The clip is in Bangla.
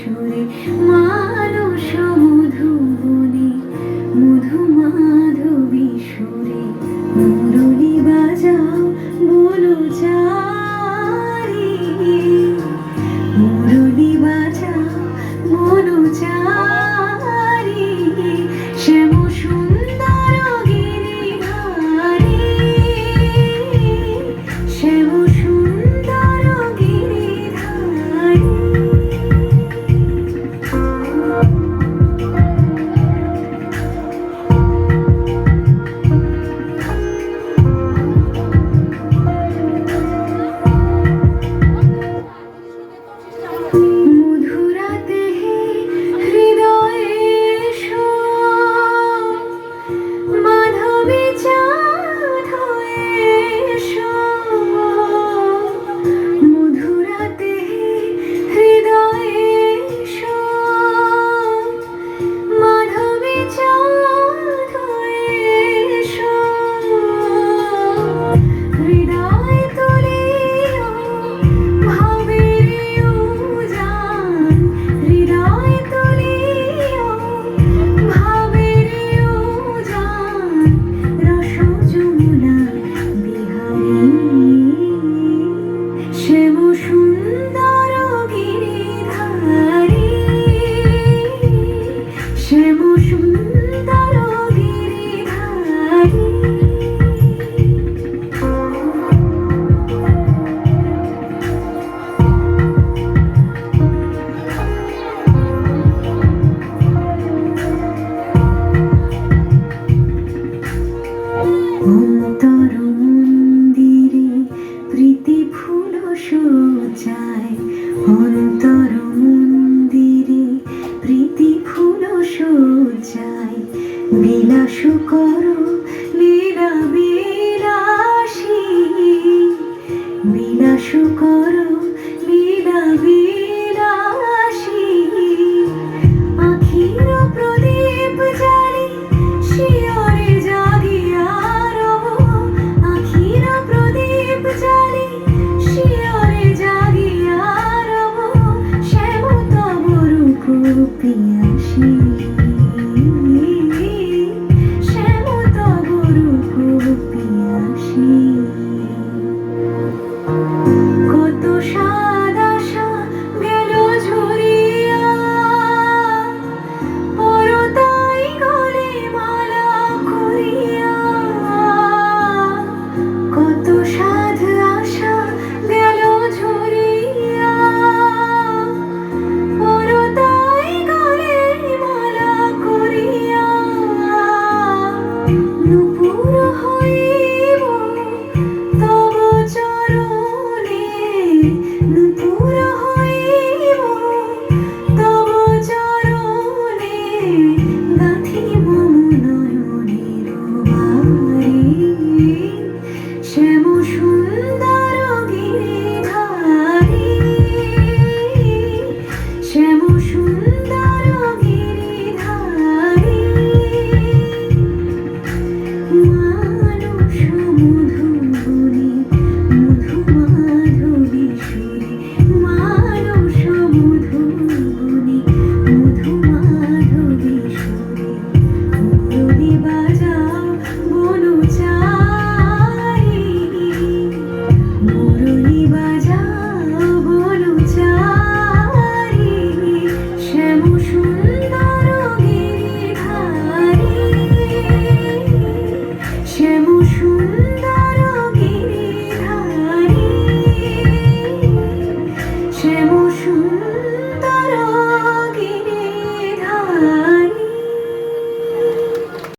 সুরে মানস মধুবনে মধু মাধবী সুরে মুরলি বাজাও। সজায় বিলাস করো লীলা বিলাসী বিলাস করো লীলা বিলাসী আখির প্রদীপ জালি শিয়রে জাগিয়া রব আখির প্রদীপ জালি শিয়রে জাগিয়া রব শ্যাম তব রূপ পিয়াসী Marchemos. বাজা